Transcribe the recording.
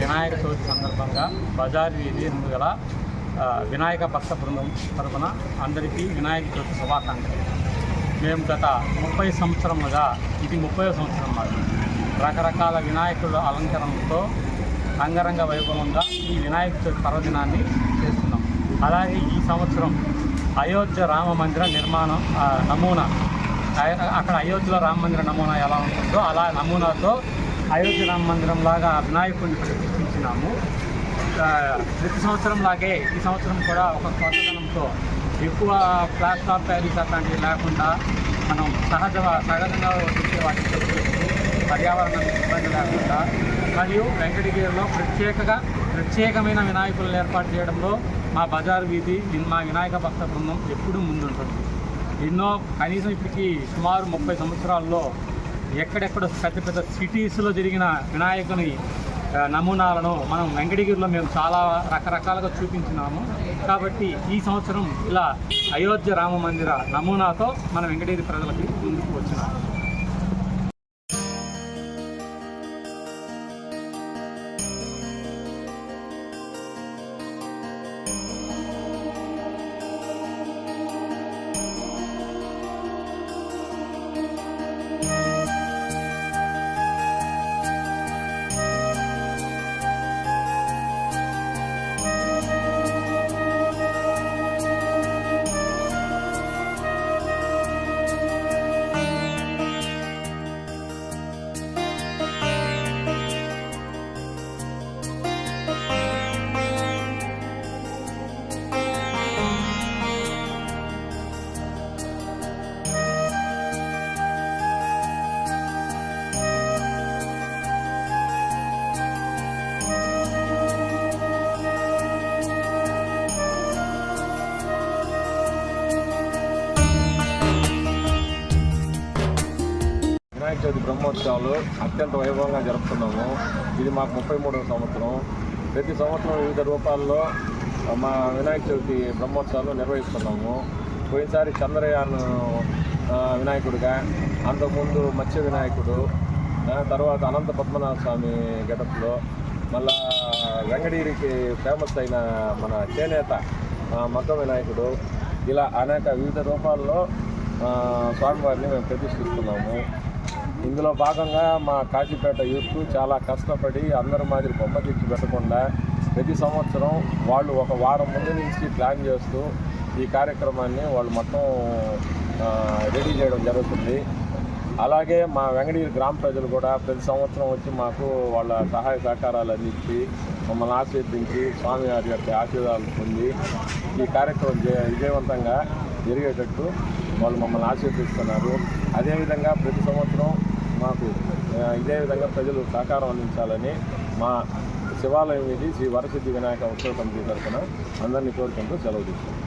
వినాయక చవితి సందర్భంగా బజార్ వీధి ఎనిమిది గల వినాయక భక్త బృందం తరఫున అందరికీ వినాయక చవితి శుభాకాంక్షలు. మేము గత ముప్పై సంవత్సరములుగా ఇది ముప్పై సంవత్సరం మాది. రకరకాల వినాయకుల అలంకరణతో అంగరంగ వైభవంగా ఈ వినాయక చవితి పర్వదినాన్ని చేస్తున్నాం. అలాగే ఈ సంవత్సరం అయోధ్య రామ మందిర నిర్మాణం నమూనా అక్కడ అయోధ్యలో రామ మందిర నమూనా ఎలా ఉంటుందో అలా నమూనాతో అయోధ్య రామ మందిరం లాగా వినాయకుడిని ప్రతిష్ఠించినాము. ప్రతి సంవత్సరం లాగే ఈ సంవత్సరం కూడా ఒక కొత్తదనంతో ఎక్కువ ప్లాస్టర్ ఆఫ్ ప్యారిస్ అట్లాంటివి లేకుండా మనం సహజ సహజంగా వచ్చే వాటితో చేస్తూ పర్యావరణానికి ఇబ్బంది లేకుండా మరియు వెంకటగిరిలో ప్రత్యేకగా ప్రత్యేకమైన వినాయకులను ఏర్పాటు చేయడంలో మా బజార్ వీధి మా వినాయక భక్త బృందం ఎప్పుడూ ముందుంటుంది. ఎన్నో కనీసం ఇప్పటికీ సుమారు ముప్పై సంవత్సరాల్లో ఎక్కడెక్కడ పెద్ద పెద్ద సిటీస్లో జరిగిన వినాయకుని నమూనాలను మనం వెంకటగిరిలో మేము చాలా రకరకాలుగా చూపించినాము. కాబట్టి ఈ సంవత్సరం ఇలా అయోధ్య రామ మందిర నమూనాతో మన వెంకటగిరి ప్రజలకి ముందుకు వచ్చినాము. వినాయక బ్రహ్మోత్సవాలు అత్యంత వైభవంగా జరుపుతున్నాము ఇది మాకు ముప్పై మూడవ సంవత్సరం. ప్రతి సంవత్సరం వివిధ రూపాల్లో మా వినాయక చవితి బ్రహ్మోత్సవాలు నిర్వహిస్తున్నాము. పోయినసారి చంద్రయాన్ వినాయకుడిగా అంతకుముందు మత్స్య వినాయకుడు తర్వాత అనంత పద్మనాభ స్వామి గెటప్లో మళ్ళా వెంకటగిరికి ఫేమస్ అయిన మన చేనేత మగ్గ వినాయకుడు ఇలా అనేక వివిధ రూపాల్లో స్వామివారిని మేము ప్రతిష్ఠిస్తున్నాము. ఇందులో భాగంగా మా కాశీపేట యూత్ చాలా కష్టపడి అందరి మాదిరి బొమ్మ తెచ్చి పెట్టకుండా ప్రతి సంవత్సరం వాళ్ళు ఒక వారం ముందు నుంచి ప్లాన్ చేస్తూ ఈ కార్యక్రమాన్ని వాళ్ళు మొత్తం రెడీ చేయడం జరుగుతుంది. అలాగే మా వెంకటగిరి గ్రామ ప్రజలు కూడా ప్రతి సంవత్సరం వచ్చి మాకు వాళ్ళ సహాయ సహకారాలు అందించి మమ్మల్ని ఆశీర్వదించి స్వామివారి యొక్క ఆశీర్వాదాలు పొంది ఈ కార్యక్రమం విజయవంతంగా జరిగేటట్టు వాళ్ళు మమ్మల్ని ఆశీర్దిస్తున్నారు అదేవిధంగా ప్రతి సంవత్సరం మాకు ఇదే విధంగా ప్రజలు సహకారం అందించాలని మా శివాలయం ఇది శ్రీ వరసిద్ధి వినాయక ఉత్సవ సమితి తరఫున అందరినీ కోరుకుంటూ సెలవు తీసుకుంటాం